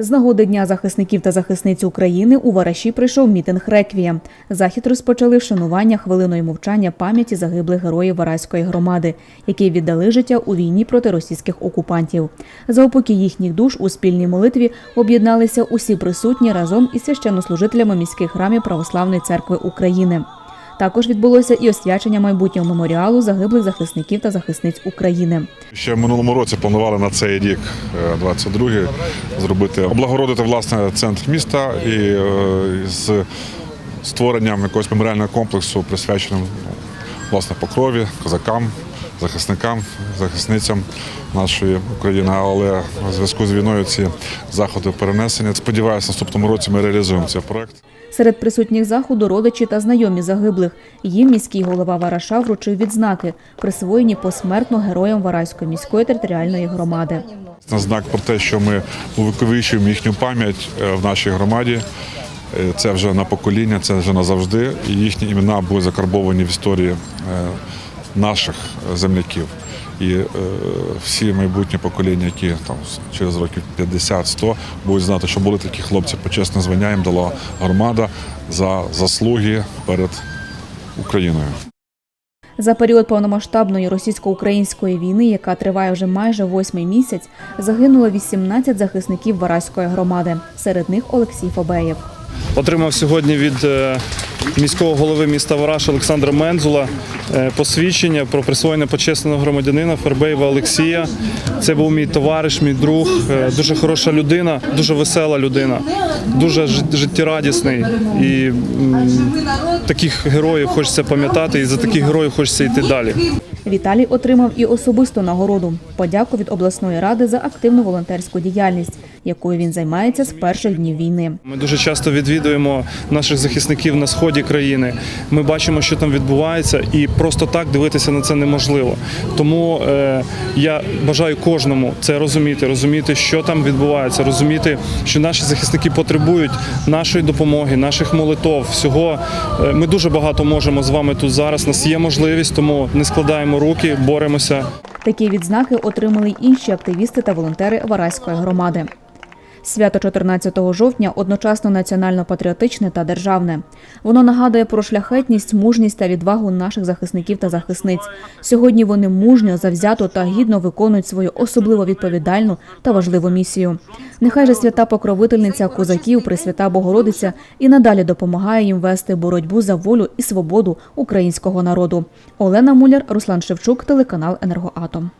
З нагоди Дня захисників та захисниць України у Вараші прийшов мітинг «Реквієм». Захід розпочали вшанування хвилиною мовчання пам'яті загиблих героїв Вараської громади, які віддали життя у війні проти російських окупантів. За упокій їхніх душ у спільній молитві об'єдналися усі присутні разом із священнослужителями міських храмів Православної церкви України. Також відбулося і освячення майбутнього меморіалу загиблих захисників та захисниць України. Ще в минулому році планували на цей рік, е, 22-й, зробити облагородити власне центр міста і е, з створенням якогось меморіального комплексу, присвяченим ну, власне покрові, козакам, захисникам, захисницям нашої України. Але в зв'язку з війною ці заходи перенесені. Сподіваюся, наступному році ми реалізуємо цей проект. Серед присутніх заходу родичі та знайомі загиблих. Їм міський голова Вараша вручив відзнаки, присвоєні посмертно героям Вараської міської територіальної громади. На знак про те, що ми увіковічуємо їхню пам'ять е, в нашій громаді. Е, Це вже на покоління, це вже назавжди. І їхні імена були закарбовані в історії е, наших земляків. І е, всі майбутні покоління, які там через років 50-100 будуть знати, що були такі хлопці, почесне звання їм дала громада за заслуги перед Україною. За період повномасштабної російсько-української війни, яка триває вже майже восьмий місяць, загинуло 18 захисників Вараської громади. Серед них Олексій Фобеєв. Отримав сьогодні від е, міського голови міста Вараш Олександра Мензула е, посвідчення про присвоєння почесного громадянина Фербеєва Олексія. Це був мій товариш, мій друг, е, дуже хороша людина, дуже весела людина, дуже життєрадісний. І таких героїв хочеться пам'ятати, і за таких героїв хочеться йти далі. Віталій отримав і особисту нагороду подяку від обласної ради за активну волонтерську діяльність, якою він займається з перших днів війни. Ми дуже часто відвідуємо наших захисників на сході країни. Ми бачимо, що там відбувається, і просто так дивитися на це неможливо. Тому е, я бажаю кожному це розуміти, розуміти, що там відбувається, розуміти, що наші захисники потребують нашої допомоги, наших молитов. Всього Е, ми дуже багато можемо з вами тут зараз. Нас є можливість, тому не складаємо руки, боремося. Такі відзнаки отримали й інші активісти та волонтери Вараської громади. Свято 14 жовтня одночасно національно-патріотичне та державне. Воно нагадує про шляхетність, мужність та відвагу наших захисників та захисниць. Сьогодні вони мужньо, завзято та гідно виконують свою особливо відповідальну та важливу місію. Нехай же свята покровительниця козаків, Пресвята Богородиця і надалі допомагає їм вести боротьбу за волю і свободу українського народу. Олена Муляр, Руслан Шевчук, телеканал Енергоатом.